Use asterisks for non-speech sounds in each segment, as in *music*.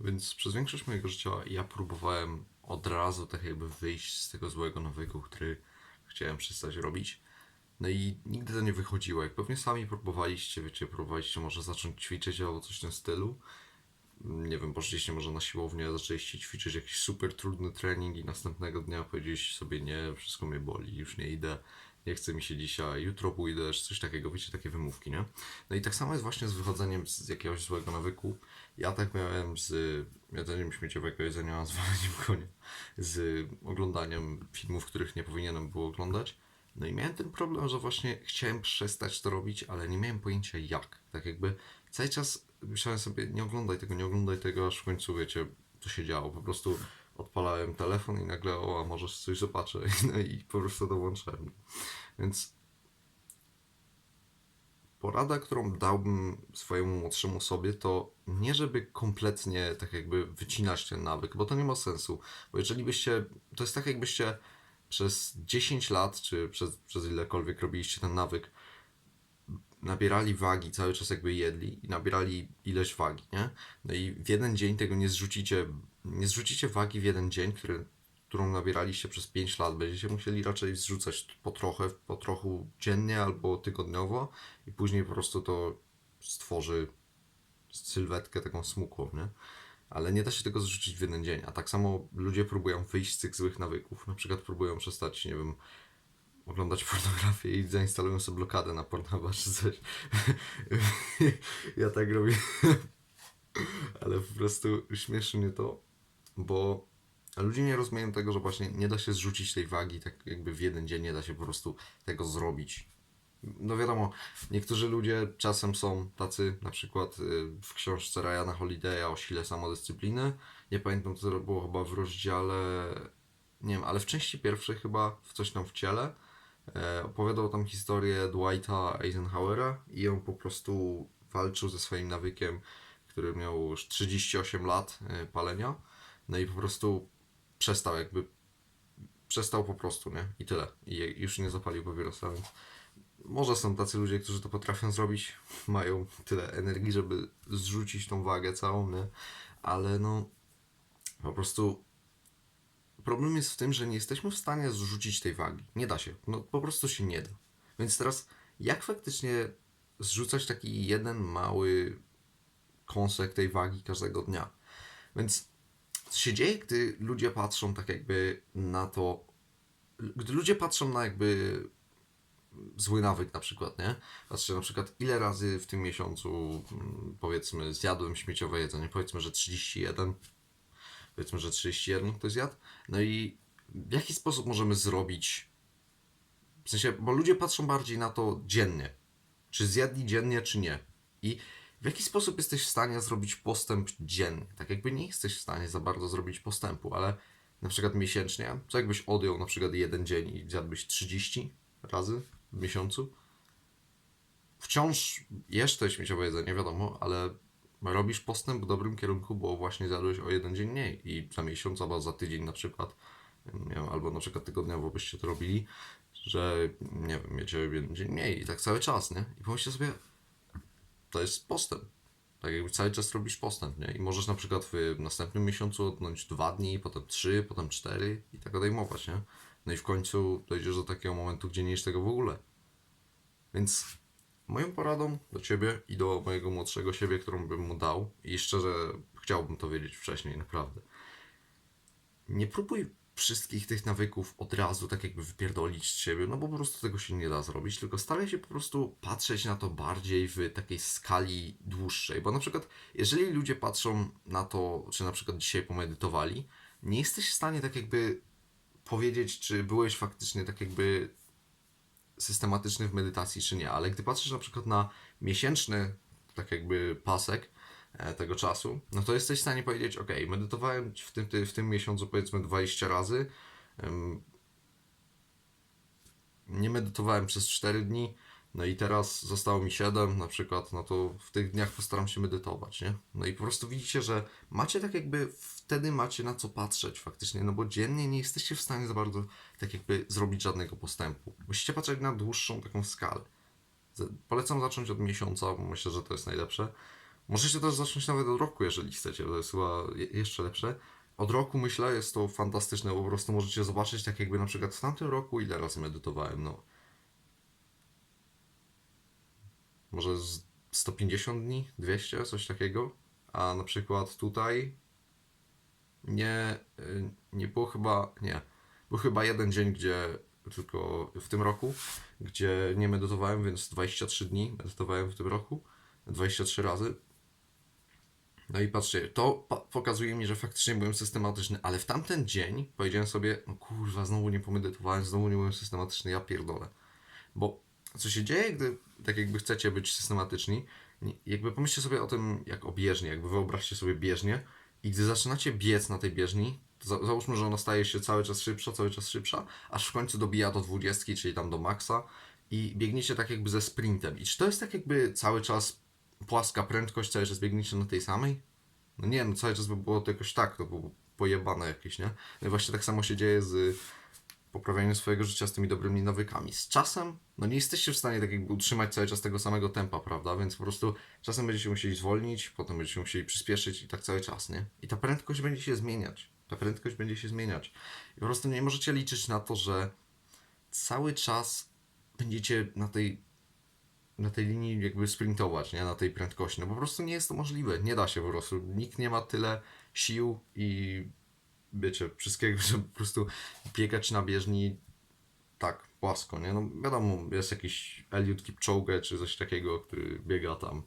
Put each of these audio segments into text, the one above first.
Więc przez większość mojego życia ja próbowałem od razu tak jakby wyjść z tego złego nawyku, który chciałem przestać robić. No i nigdy to nie wychodziło. Jak pewnie sami próbowaliście, wiecie, próbowaliście może zacząć ćwiczyć albo coś w tym stylu. Nie wiem, poszliście może na siłownię, zaczęliście ćwiczyć jakiś super trudny trening i następnego dnia powiedzieliście sobie nie, wszystko mnie boli, już nie idę, nie chce mi się dzisiaj, jutro czy coś takiego, wiecie, takie wymówki, nie? No i tak samo jest właśnie z wychodzeniem z jakiegoś złego nawyku. Ja tak miałem z jedzeniem śmieciowego jedzenia, z waleniem *laughs* konia, z oglądaniem filmów, których nie powinienem było oglądać. No i miałem ten problem, że właśnie chciałem przestać to robić, ale nie miałem pojęcia jak. Tak jakby cały czas myślałem sobie, nie oglądaj tego, nie oglądaj tego, aż w końcu wiecie, co się działo. Po prostu odpalałem telefon i nagle, o, a może coś zobaczę. *laughs* No i po prostu dołączyłem. Więc porada, którą dałbym swojemu młodszemu sobie, to nie żeby kompletnie tak jakby wycinać ten nawyk, bo to nie ma sensu. Bo jeżeli byście, to jest tak jakbyście przez 10 lat, czy przez, przez ilekolwiek robiliście ten nawyk, nabierali wagi, cały czas jakby jedli i nabierali ileś wagi, nie? No i w jeden dzień tego nie zrzucicie, nie zrzucicie wagi w jeden dzień, który, którą nabieraliście przez 5 lat. Będziecie musieli raczej zrzucać po trochę, po trochu dziennie albo tygodniowo i później po prostu to stworzy sylwetkę taką smukłą, nie? Ale nie da się tego zrzucić w jeden dzień. A tak samo ludzie próbują wyjść z tych złych nawyków. Na przykład próbują przestać, nie wiem, oglądać pornografię i zainstalują sobie blokadę na Pornhuba czy coś. *laughs* ja tak robię. Ale po prostu śmieszy mnie to, bo ludzie nie rozumieją tego, że właśnie nie da się zrzucić tej wagi tak jakby w jeden dzień, nie da się po prostu tego zrobić. No wiadomo, niektórzy ludzie czasem są tacy, na przykład y, w książce Ryana Holiday'a o sile samodyscypliny. Nie pamiętam, co to było chyba w rozdziale, nie wiem, ale w części pierwszej chyba, w coś tam w ciele. E, opowiadał tam historię Dwighta Eisenhowera i on po prostu walczył ze swoim nawykiem, który miał już 38 lat e, palenia. No i po prostu przestał jakby, przestał po prostu, nie? I tyle. I już nie zapalił papierosa, więc może są tacy ludzie, którzy to potrafią zrobić, *laughs* mają tyle energii, żeby zrzucić tą wagę całą, nie? Ale no, po prostu problem jest w tym, że nie jesteśmy w stanie zrzucić tej wagi. Nie da się. No po prostu się nie da. Więc teraz, jak faktycznie zrzucać taki jeden mały kąsek tej wagi każdego dnia? Więc co się dzieje, gdy ludzie patrzą tak jakby na to, gdy ludzie patrzą na jakby zły nawyk na przykład, nie? Patrzcie na przykład ile razy w tym miesiącu mm, powiedzmy zjadłem śmieciowe jedzenie, powiedzmy, że 31, powiedzmy, że 31 ktoś zjadł, no i w jaki sposób możemy zrobić, w sensie, bo ludzie patrzą bardziej na to dziennie, czy zjadli dziennie, czy nie. I w jaki sposób jesteś w stanie zrobić postęp dziennie? Tak jakby nie jesteś w stanie za bardzo zrobić postępu, ale na przykład miesięcznie, co jakbyś odjął na przykład jeden dzień i zjadłbyś 30 razy w miesiącu? Wciąż jesz to śmieciowe jedzenie, wiadomo, ale robisz postęp w dobrym kierunku, bo właśnie zjadłeś o jeden dzień mniej i za miesiąc albo za tydzień na przykład, wiem, albo na przykład tygodniowo byście to robili, że nie wiem, miecie jeden dzień mniej i tak cały czas, nie? I pomyślcie sobie, to jest postęp. Tak jakby cały czas robisz postęp, nie? I możesz na przykład w następnym miesiącu odnąć dwa dni, potem trzy, potem cztery i tak odejmować, nie? No i w końcu dojdziesz do takiego momentu, gdzie nie jesz tego w ogóle. Więc moją poradą do ciebie i do mojego młodszego siebie, którą bym mu dał, i szczerze chciałbym to wiedzieć wcześniej, naprawdę. Nie próbuj wszystkich tych nawyków od razu tak jakby wypierdolić z siebie, no bo po prostu tego się nie da zrobić, tylko staraj się po prostu patrzeć na to bardziej w takiej skali dłuższej, bo na przykład jeżeli ludzie patrzą na to, czy na przykład dzisiaj pomedytowali, nie jesteś w stanie tak jakby powiedzieć, czy byłeś faktycznie tak jakby systematyczny w medytacji, czy nie, ale gdy patrzysz na przykład na miesięczny tak jakby pasek e, tego czasu, no to jesteś w stanie powiedzieć, ok, medytowałem w tym, ty- w tym miesiącu powiedzmy 20 razy, nie medytowałem przez 4 dni, no i teraz zostało mi 7 na przykład, no to w tych dniach postaram się medytować, nie? No i po prostu widzicie, że macie tak jakby, wtedy macie na co patrzeć faktycznie, no bo dziennie nie jesteście w stanie za bardzo tak jakby zrobić żadnego postępu. Musicie patrzeć na dłuższą taką skalę. Polecam zacząć od miesiąca, bo myślę, że to jest najlepsze. Możecie też zacząć nawet od roku, jeżeli chcecie, to jest chyba je- jeszcze lepsze. Od roku myślę, jest to fantastyczne, bo po prostu możecie zobaczyć, tak jakby na przykład w tamtym roku ile razy medytowałem, no. Może z 150 dni, 200, coś takiego. A na przykład tutaj nie, y, nie było chyba, nie. Był chyba jeden dzień, gdzie tylko w tym roku, gdzie nie medytowałem, więc 23 dni medytowałem w tym roku. 23 razy. No i patrzcie, to pokazuje mi, że faktycznie byłem systematyczny, ale w tamten dzień powiedziałem sobie, no kurwa, znowu nie pomedytowałem, znowu nie byłem systematyczny, ja pierdolę. Bo co się dzieje, gdy tak jakby chcecie być systematyczni, jakby pomyślcie sobie o tym jak o bieżni, jakby wyobraźcie sobie bieżnię i gdy zaczynacie biec na tej bieżni, to za, załóżmy, że ona staje się cały czas szybsza, cały czas szybsza, aż w końcu dobija do 20, czyli tam do maksa i biegniecie tak jakby ze sprintem. I czy to jest tak jakby cały czas płaska prędkość, cały czas biegniecie na tej samej? No nie wiem, cały czas by było to jakoś tak, to było pojebane jakieś, nie? No właśnie tak samo się dzieje z poprawianiem swojego życia z tymi dobrymi nawykami. Z czasem, no nie jesteście w stanie tak jakby utrzymać cały czas tego samego tempa, prawda? Więc po prostu czasem będziecie musieli zwolnić, potem będziecie musieli przyspieszyć i tak cały czas, nie? I ta prędkość będzie się zmieniać. Ta prędkość będzie się zmieniać. I po prostu nie możecie liczyć na to, że cały czas będziecie na tej na tej linii jakby sprintować, nie? Na tej prędkości. No po prostu nie jest to możliwe. Nie da się po prostu. Nikt nie ma tyle sił i wiecie, wszystkiego, *laughs* żeby po prostu biegać na bieżni tak, płasko, nie? No wiadomo, jest jakiś Eliud Kipchoge czy coś takiego, który biega tam,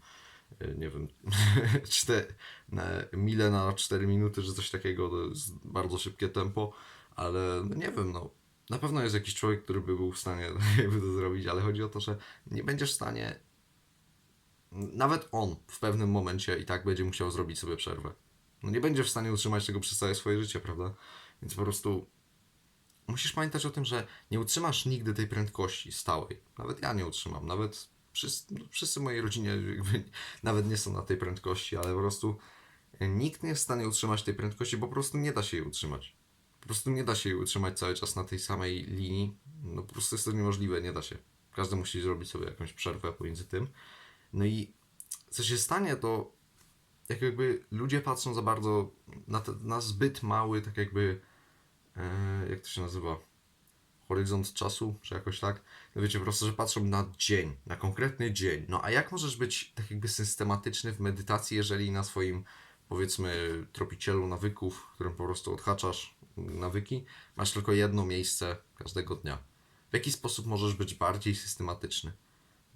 y, nie wiem, *laughs* czte, na, mile na 4 minuty, czy coś takiego, to jest bardzo szybkie tempo, ale no nie wiem, no na pewno jest jakiś człowiek, który by był w stanie *laughs* jakby to zrobić, ale chodzi o to, że nie będziesz w stanie, nawet on w pewnym momencie i tak będzie musiał zrobić sobie przerwę. No nie będziesz w stanie utrzymać tego przez całe swoje życie, prawda? Więc po prostu musisz pamiętać o tym, że nie utrzymasz nigdy tej prędkości stałej. Nawet ja nie utrzymam, nawet wszyscy, no, wszyscy w mojej rodzinie jakby *laughs* nawet nie są na tej prędkości, ale po prostu nikt nie jest w stanie utrzymać tej prędkości, bo po prostu nie da się jej utrzymać. Po prostu nie da się jej utrzymać cały czas na tej samej linii. No po prostu jest to niemożliwe, nie da się. Każdy musi zrobić sobie jakąś przerwę pomiędzy tym. No i co się stanie, to jak jakby ludzie patrzą za bardzo na, te, na zbyt mały, tak jakby, e, jak to się nazywa, horyzont czasu, czy jakoś tak. No wiecie, po prostu, że patrzą na dzień, na konkretny dzień. No a jak możesz być tak jakby systematyczny w medytacji, jeżeli na swoim, powiedzmy, tropicielu nawyków, którym po prostu odhaczasz nawyki, masz tylko jedno miejsce każdego dnia. W jaki sposób możesz być bardziej systematyczny?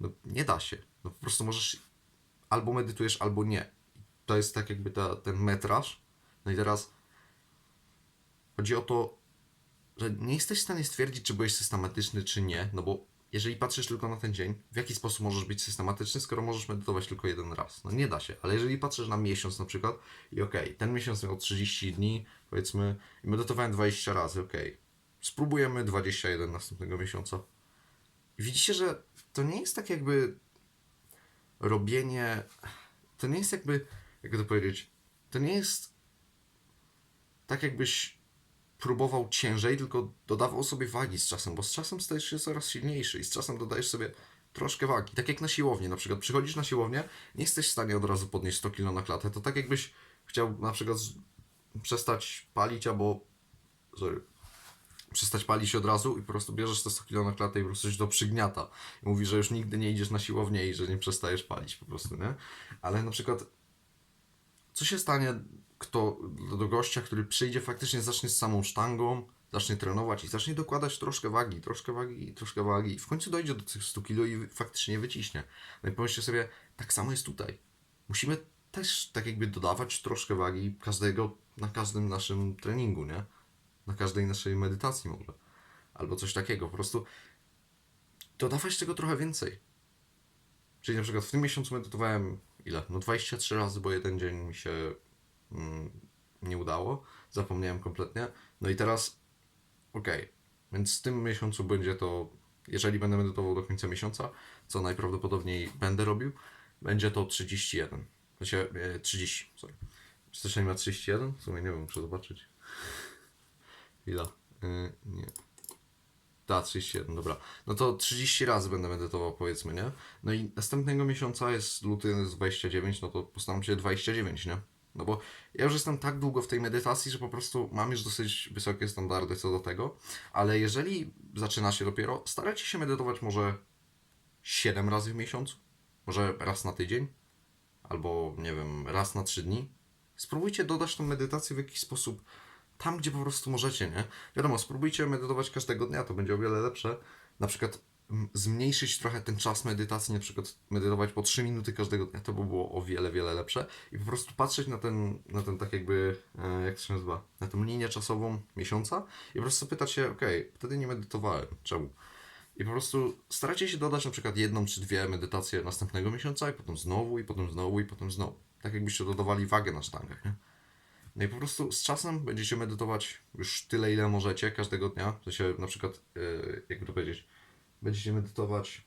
No nie da się. No po prostu możesz albo medytujesz, albo nie. To jest tak jakby ta, ten metraż. No i teraz chodzi o to, że nie jesteś w stanie stwierdzić, czy byłeś systematyczny, czy nie, no bo jeżeli patrzysz tylko na ten dzień, w jaki sposób możesz być systematyczny, skoro możesz medytować tylko jeden raz? No nie da się, ale jeżeli patrzysz na miesiąc na przykład i okej, ten miesiąc miał 30 dni, powiedzmy, i medytowałem 20 razy, okej, spróbujemy 21 następnego miesiąca. I widzicie, że to nie jest tak jakby robienie, to nie jest jakby, jak to powiedzieć, to nie jest tak jakbyś próbował ciężej, tylko dodawał sobie wagi z czasem, bo z czasem stajesz się coraz silniejszy i z czasem dodajesz sobie troszkę wagi. Tak jak na siłownię, na przykład przychodzisz na siłownię, nie jesteś w stanie od razu podnieść 100 kg na klatę, to tak jakbyś chciał na przykład przestać palić albo sorry, przestać palić od razu i po prostu bierzesz te 100 kg na klatę i po prostu się to przygniata. I mówisz, że już nigdy nie idziesz na siłownię i że nie przestajesz palić po prostu, nie? Ale na przykład co się stanie kto, do, gościa, który przyjdzie, faktycznie zacznie z samą sztangą, zacznie trenować i zacznie dokładać troszkę wagi, troszkę wagi, troszkę wagi i w końcu dojdzie do tych 100 kg i faktycznie wyciśnie. No i pomyślcie sobie, tak samo jest tutaj. Musimy też tak jakby dodawać troszkę wagi każdego, na każdym naszym treningu, nie? Na każdej naszej medytacji może. Albo coś takiego, po prostu dodawać tego trochę więcej. Czyli na przykład w tym miesiącu medytowałem ile? No 23 razy, bo jeden dzień mi się mm, nie udało. Zapomniałem kompletnie. No i teraz, okej, więc w tym miesiącu będzie to, jeżeli będę medytował do końca miesiąca, co najprawdopodobniej będę robił, będzie to 31. Znaczy, e, 30, sorry. Czy też nie ma 31? W sumie nie wiem, muszę zobaczyć. Chwila. E, nie. Tak, 31, dobra. No to 30 razy będę medytował, powiedzmy, nie? No i następnego miesiąca jest luty, jest 29, no to postaram się 29, nie? No bo ja już jestem tak długo w tej medytacji, że po prostu mam już dosyć wysokie standardy co do tego, ale jeżeli zaczynacie dopiero, starajcie się medytować może 7 razy w miesiącu, może raz na tydzień, albo nie wiem, raz na 3 dni. Spróbujcie dodać tą medytację w jakiś sposób tam, gdzie po prostu możecie, nie? Wiadomo, spróbujcie medytować każdego dnia, to będzie o wiele lepsze. Na przykład mm, zmniejszyć trochę ten czas medytacji, na przykład medytować po 3 minuty każdego dnia, to by było o wiele, wiele lepsze. I po prostu patrzeć na ten, na ten tak jakby, e, jak to się nazywa, na tą linię czasową miesiąca i po prostu pytać się, okej, wtedy nie medytowałem, czemu? I po prostu starajcie się dodać na przykład jedną czy dwie medytacje następnego miesiąca i potem znowu, i potem znowu, i potem znowu. Tak jakbyście dodawali wagę na sztangach, nie? No i po prostu z czasem będziecie medytować już tyle, ile możecie każdego dnia. To się na przykład, yy, jakby to powiedzieć, będziecie medytować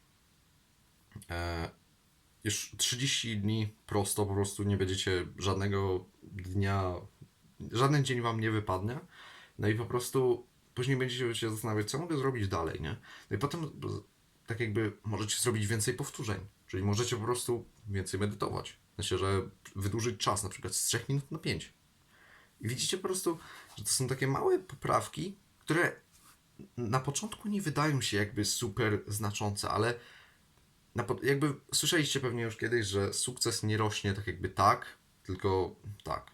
e, już 30 dni prosto, po prostu nie będziecie żadnego dnia, żaden dzień wam nie wypadnie. No i po prostu później będziecie się zastanawiać, co mogę zrobić dalej, nie? No i potem tak jakby możecie zrobić więcej powtórzeń, czyli możecie po prostu więcej medytować. Znaczy, że wydłużyć czas, na przykład z 3 minut na 5. I widzicie po prostu, że to są takie małe poprawki, które na początku nie wydają się jakby super znaczące, ale jakby słyszeliście pewnie już kiedyś, że sukces nie rośnie tak jakby tak, tylko tak.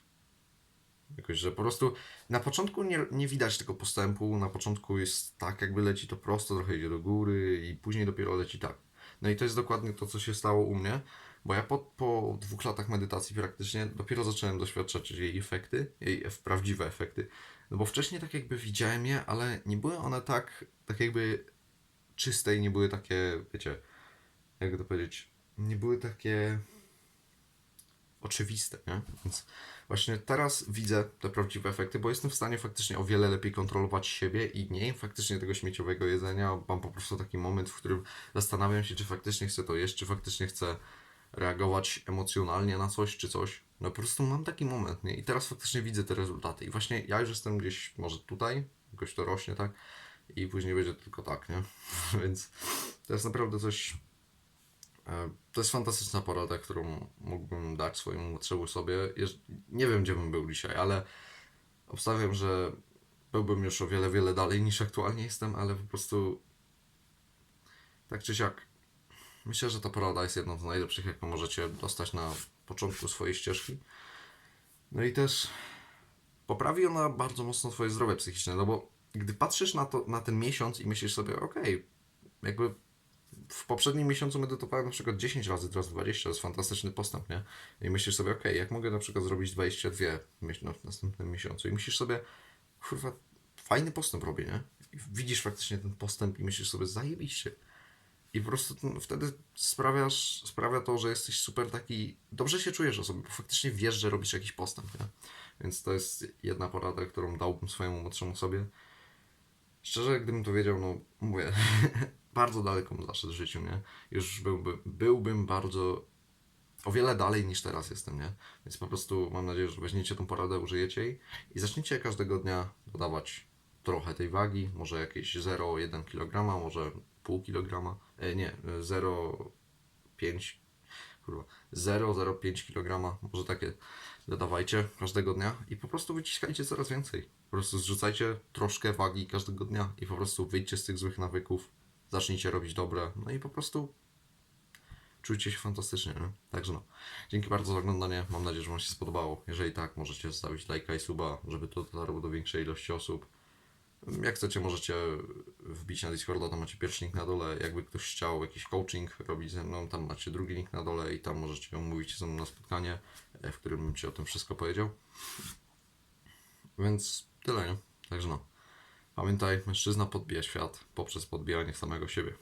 Jakoś, że po prostu na początku nie, nie widać tego postępu, na początku jest tak, jakby leci to prosto, trochę idzie do góry i później dopiero leci tak. No i to jest dokładnie to, co się stało u mnie, bo ja po, po dwóch latach medytacji praktycznie dopiero zacząłem doświadczać jej efekty, jej prawdziwe efekty. No bo wcześniej tak jakby widziałem je, ale nie były one tak, tak jakby czyste i nie były takie, wiecie, jakby to powiedzieć, nie były takie oczywiste, nie? Więc właśnie teraz widzę te prawdziwe efekty, bo jestem w stanie faktycznie o wiele lepiej kontrolować siebie i nie jem faktycznie tego śmieciowego jedzenia. Mam po prostu taki moment, w którym zastanawiam się, czy faktycznie chcę to jeść, czy faktycznie chcę reagować emocjonalnie na coś, czy coś. No po prostu mam taki moment, nie? I teraz faktycznie widzę te rezultaty. I właśnie ja już jestem gdzieś, może tutaj, jakoś to rośnie, tak? I później będzie tylko tak, nie? *laughs* Więc to jest naprawdę coś E, To jest fantastyczna porada, którą mógłbym dać swojemu młodszemu sobie. Nie wiem, gdzie bym był dzisiaj, ale obstawiam, że byłbym już o wiele, wiele dalej niż aktualnie jestem, ale po prostu tak czy siak. Myślę, że ta porada jest jedną z najlepszych, jaką możecie dostać na początku swojej ścieżki. No i też poprawi ona bardzo mocno Twoje zdrowie psychiczne, no bo gdy patrzysz na, to, na ten miesiąc i myślisz sobie, okej, jakby w poprzednim miesiącu medytowałem na przykład 10 razy, teraz 20, to jest fantastyczny postęp, nie? I myślisz sobie, okej, jak mogę na przykład zrobić 22 w miesiąc- no, w następnym miesiącu? I myślisz sobie, kurwa, fajny postęp robię, nie? I widzisz faktycznie ten postęp i myślisz sobie, zajebiście. I po prostu wtedy sprawiasz, sprawia to, że jesteś super taki, dobrze się czujesz o sobie, bo faktycznie wiesz, że robisz jakiś postęp, nie? Więc to jest jedna porada, którą dałbym swojemu młodszemu sobie. Szczerze, gdybym to wiedział, no mówię, *laughs* bardzo daleko bym zaszedł w życiu, nie? Już byłby, byłbym bardzo o wiele dalej niż teraz jestem, nie? Więc po prostu mam nadzieję, że weźmiecie tą poradę, użyjecie jej i zaczniecie każdego dnia dodawać trochę tej wagi, może jakieś 0,1 kg, może pół kg, e, nie, 0,5 kurwa, 0,05 kg, może takie dodawajcie każdego dnia i po prostu wyciskajcie coraz więcej. Po prostu zrzucajcie troszkę wagi każdego dnia i po prostu wyjdźcie z tych złych nawyków, zacznijcie robić dobre, no i po prostu czujcie się fantastycznie, nie? Także no. Dzięki bardzo za oglądanie, mam nadzieję, że Wam się spodobało. Jeżeli tak, możecie zostawić lajka i suba, żeby to dotarło do większej ilości osób. Jak chcecie, możecie wbić na Discorda, tam macie pierwszy link na dole. Jakby ktoś chciał jakiś coaching robić ze mną, tam macie drugi link na dole i tam możecie umówić się ze mną na spotkanie, e, w którym bym Ci o tym wszystko powiedział. Więc tyle, nie? Także no. Pamiętaj, mężczyzna podbija świat poprzez podbijanie samego siebie.